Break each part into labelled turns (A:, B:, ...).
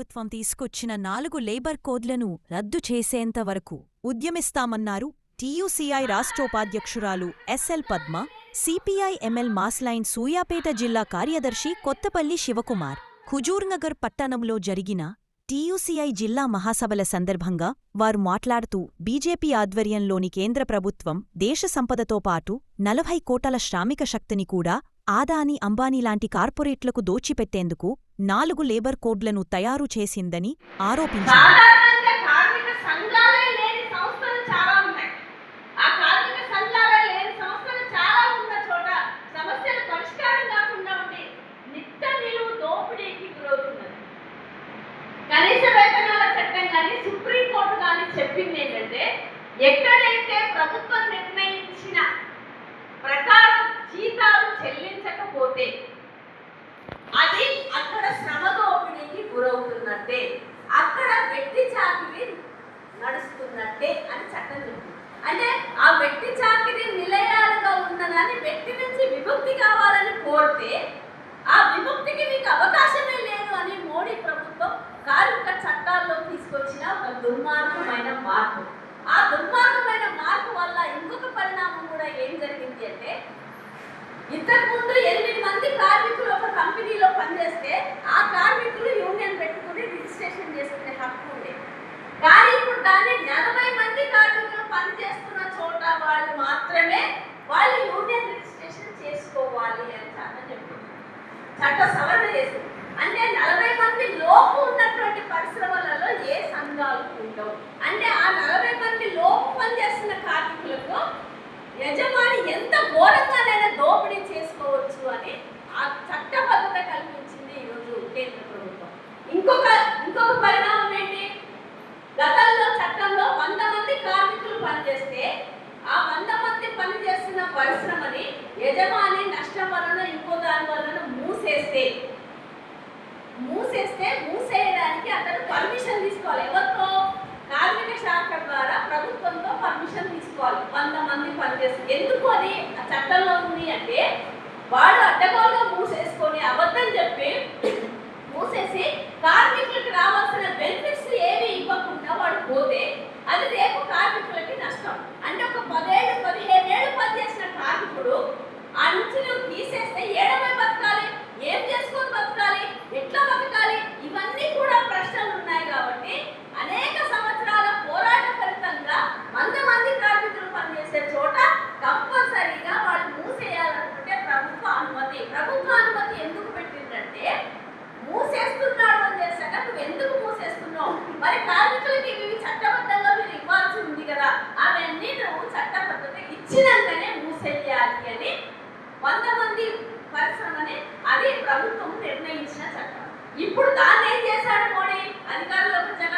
A: ప్రభుత్వం తీసుకొచ్చిన నాలుగు లేబర్ కోడ్లను రద్దు చేసేంత వరకు ఉద్యమిస్తామన్నారు TUCI రాష్ట్రోపాధ్యక్షురాలు SL Padma CPI ML mass line Suryapet జిల్లా కార్యదర్శి కొత్తపల్లి శివకుమార్. హుజూర్నగర్ పట్టణంలో జరిగిన టీయూసీఐ జిల్లా మహాసభల సందర్భంగా వారు మాట్లాడుతూ బీజేపీ ఆధ్వర్యంలోని కేంద్ర ప్రభుత్వం దేశ సంపదతో పాటు నలభై కోటల శ్రామిక శక్తిని కూడా ఆదాని అంబానీ లాంటి కార్పొరేట్లకు దోచిపెట్టేందుకు నాలుగు లేబర్ కోడ్లను తయారు చేసిందని ఆరోపించారు.
B: కనీస వేతనాల చట్టం కానీ సుప్రీంకోర్టు కానీ చెప్పింది ఏంటంటే ఎక్కడైతే ప్రభుత్వం నిర్ణయించిన ప్రకారం జీతాలు చెల్లించకపోతే అది అక్కడ శ్రమ దోపిడీకి గురవుతున్నట్టే అక్కడ వ్యక్తి చాకిరి నడుస్తున్నట్టే అని చట్టం చెప్తుంది అంటే ఆ వ్యక్తి చాకిరి నిలయాలుగా ఉన్నదాన్ని వ్యక్తి నుంచి విముక్తి కావాలని కోరితే ఆ విముక్తికి మీకు అవకాశమే లేదు అని మోడీ ప్రభుత్వం కార్మిక చట్టాల్లో తీసుకొచ్చిన ఒక దుర్మార్గమైన మార్పు. ఆ దుర్మార్గమైన మార్పు వల్ల ఇంకొక పరిణామం కూడా ఏం జరిగింది? ఇంతకుముందు ముందు ఎనిమిది మంది కార్మికులు ఒక కంపెనీలో పనిచేస్తే ఆ కార్మికులు యూనియన్ పెట్టుకుని రిజిస్ట్రేషన్ చేసుకునే హక్కు ఉంది. కానీ ఇప్పుడు దాన్ని నలభై మంది కార్మికులు పనిచేస్తున్న చోట వాళ్ళు మాత్రమే వాళ్ళు యూనియన్ రిజిస్ట్రేషన్ చేసుకోవాలి అని చట్టం చెప్పింది. చట్ట సవరణ చేసింది. అంటే నలభై మంది లోపు ఉన్నటువంటి పరిశ్రమలలో ఏ సంఘాలు ఉండవు. అంటే ఆ నలభై మంది లోపు పనిచేస్తున్న కార్మికులు యజమాని ఎంత ఘోరంగానైనా దోపిడీ చేసుకోవచ్చు అని ఆ చట్టబద్ధత కల్పించింది ఈరోజు కేంద్ర ప్రభుత్వం. ఇంకొక ఇంకొక పరిణామం ఏంటి? గతంలో చట్టంలో వంద మంది కార్మికులు పనిచేస్తే ఆ వంద మంది పనిచేస్తున్న పరిశ్రమని యజమాని నష్టం వలన ఇంకో దాని వలన మూసేస్తే మూసేస్తే మూసేయడానికి అతను పర్మిషన్ తీసుకోవాలి. ఎవరితో కార్మిక శాఖ ద్వారా ప్రభుత్వంతో పర్మిషన్ తీసుకోవాలి. వంద మంది పనిచేస్తారు ఎందుకు అది చట్టంలో ఉంది అంటే వాడు అడ్డగోలుగా మూసేసుకొని అబద్ధం చెప్పి మూసేసి కార్మికులకు రావాల్సిన బెనిఫిట్స్ ఏవి ఇవ్వకుండా వాడు పోతే అది రేపు కార్మికులకి నష్టం అంటే ఒక పదేళ్ళు పదిహేను ఏళ్ళు పనిచేసిన కార్మికుడు ఆ నుంచి నువ్వు తీసేస్తే ఏడమే బతకాలి ఏం చేసుకొని బతకాలి ఎట్లా బతకాలి ఇవన్నీ కూడా ప్రశ్నలు ఉన్నాయి కాబట్టి అనేక సంవత్సరాల పోరాట ఫలితంగా వంద మంది కార్మికులు పనిచేసే చోట కంపల్సరీగా వాళ్ళు మూసేయాలనుకుంటే ప్రభుత్వ అనుమతి ప్రభుత్వ అనుమతి ఎందుకు పెట్టిందంటే మూసేస్తున్నాడు అని చేశాక నువ్వు ఎందుకు మూసేస్తున్నావు మరి కార్మికులకి ఇవి చట్టబద్ధంగా మీరు ఇవ్వాల్సి ఉంది కదా అవన్నీ నువ్వు చట్టబద్ధత ఇచ్చినాకనే మూసేయాలి అని వంద మంది పరిశ్రమని అది ప్రభుత్వం నిర్ణయించిన చట్టం. ఇప్పుడు దాన్ని ఏం చేశాడు మోడీ? అధికారంలోకి వచ్చాక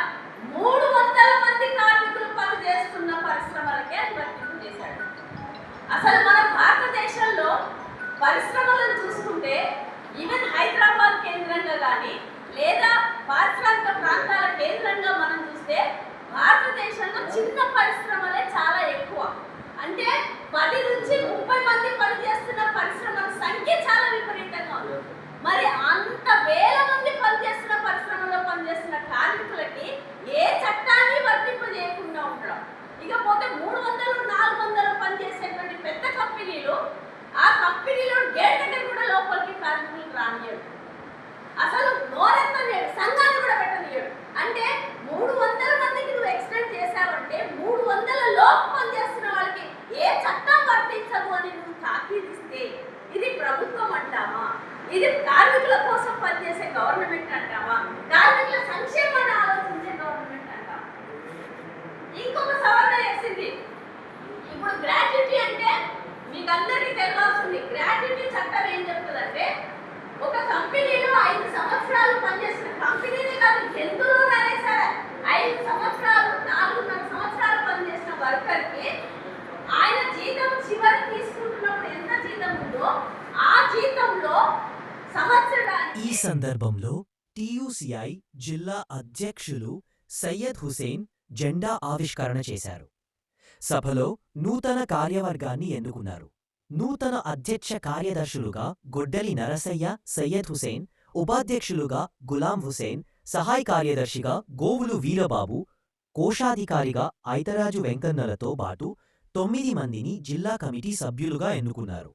B: ఇకపోతే మూడు వందలు నాలుగు వందలు పనిచేసేటువంటి పెద్ద కంపెనీలు ఆ కంపెనీలో గేట్ దగ్గర కూడా లోపలికి కార్మికులు రానియడు అసలు నోరెత్తనియడు సంఘాలు కూడా పెట్టనియడు అంటే మూడు వందల మందికి నువ్వు ఎక్స్టెండ్ చేశావంటే మూడు వందల లోపు పనిచేస్తున్న వాళ్ళకి ఏ చట్టం వర్తించదు అని నువ్వు తాకీదిస్తే ఇది ప్రభుత్వం అంటావా? ఇది కార్మికుల కోసం పనిచేసే గవర్నమెంట్ అంటావా? కార్మికుల సంక్షేమాన్ని ఆలోచించే గవర్నమెంట్ అంటావా ఇంకొక సవరణ చేసింది ఇప్పుడు గ్రాట్యుటీ అంటే మీకు అందరికీ తెలియాల్సింది గ్రాట్యుటీ చట్టం ఏం చెప్తుందంటే ఒక కంపెనీలో ఐదు సంవత్సరాలు పనిచేసిన కంపెనీని కాదు జంతువులోనే సరే ఐదు సంవత్సరాలు నాలుగున్నర సంవత్సరాలు పనిచేసిన వర్కర్కి ఆయన జీతం చివరి తీసుకుంటున్నప్పుడు ఎంత జీతం ఉందో ఆ జీతంలో సంవత్సరానికి
C: ఈ సందర్భంలో టీయూసీఐ జిల్లా అధ్యక్షులు సయ్యద్ హుసేన్ జెండా ఆవిష్కరణ చేశారు. సభలో నూతన కార్యవర్గాన్ని ఎన్నుకున్నారు. నూతన అధ్యక్ష కార్యదర్శులుగా గొడ్డలి నరసయ్య సయ్యద్ హుసేన్ ఉపాధ్యక్షులుగా గులాం హుసేన్ సహాయ కార్యదర్శిగా గోవులు వీరబాబు కోశాధికారిగా ఐతరాజు వెంకన్నలతో పాటు తొమ్మిది మందిని జిల్లా కమిటీ సభ్యులుగా ఎన్నుకున్నారు.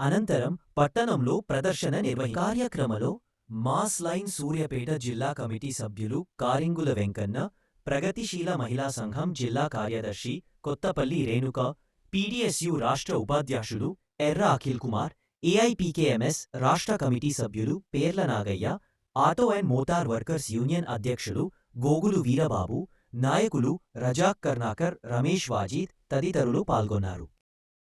C: అనంతరం పట్టణంలో ప్రదర్శన నిర్వహి కార్యక్రమంలో మాస్ లైన్ సూర్యపేట జిల్లా కమిటీ సభ్యులు కారింగుల వెంకన్న ప్రగతిశీల మహిళా సంఘం జిల్లా కార్యదర్శి కొత్తపల్లి రేణుక పీడీఎస్యు రాష్ట్ర ఉపాధ్యక్షులు ఎర్ర అఖిల్ కుమార్ ఏఐపీకేఎంఎస్ రాష్ట్ర కమిటీ సభ్యులు Perla Nagaiah auto and motor workers union అధ్యక్షులు గోగులు వీరబాబు నాయకులు రజాక్ కర్ణాకర్ రమేష్ వాజీద్ తదితరులు పాల్గొన్నారు.